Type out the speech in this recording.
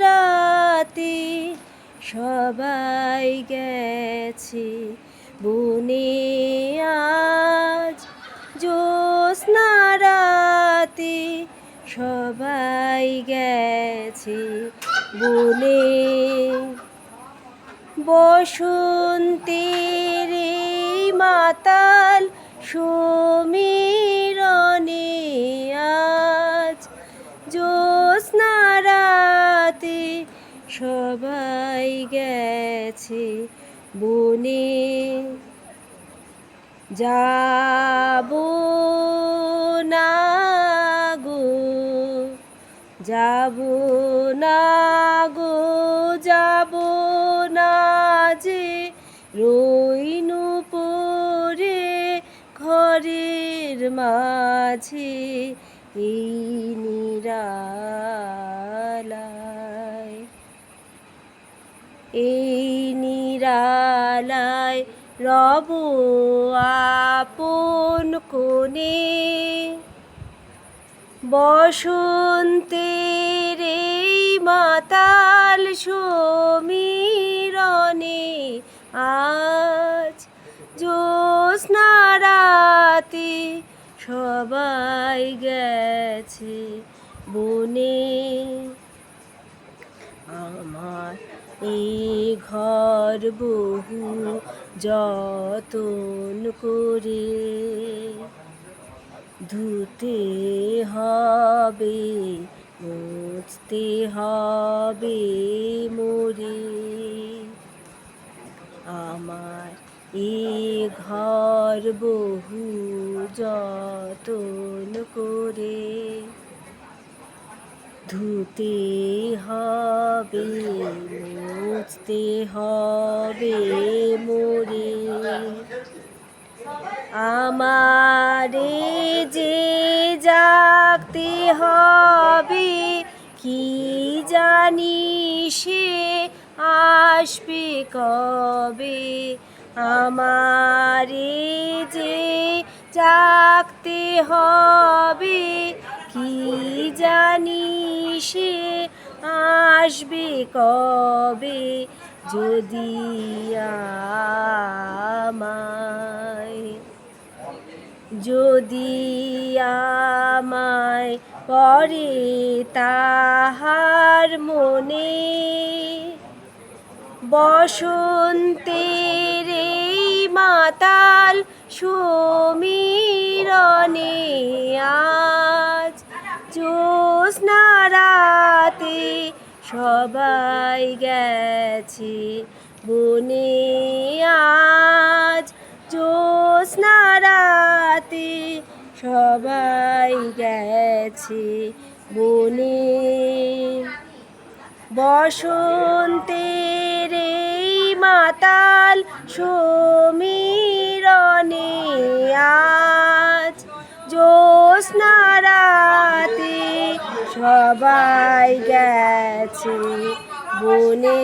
রাতে সবাই গেছে। বনে আজ রাতে সবাই গেছে। বনে বসন্তের মাতাল সমীরণে সবাই গেছে বনে। যাব না গো, যাব না গো, যাব না যে রইনু পরে ঘরের মাঝে এই নিরালায় এই নিরালায় রব আপন কোণে। বসন্তের এই মাতাল সমীরণে আজ জ্যোৎস্নারাতে সবাই গেছে বনে। আমার এই ঘর বহু যতন করে। ধুতে হবে, মুছতে হবে মোরে। আমার এ ঘর বহু যতন করে। ধুতে হবে, মুছতে হবে মোরে। আমারে যে জাগতে হবে, কি জানি সে আসবে কবে? আমারে যে জাগতে হবে সে আসবে কবে? যদি যদি আমায় পরে তাহার মনে বসন্তের মাতাল সমীরণে আজ জ্যোৎস্না রাতে সবাই গেছি বনে আজ জ্যোৎস্না সবাই গেছি বনে। বসন্তের এই মাতাল সমীরণে আজ জ্যোৎস্না সবাই গেছে। বনে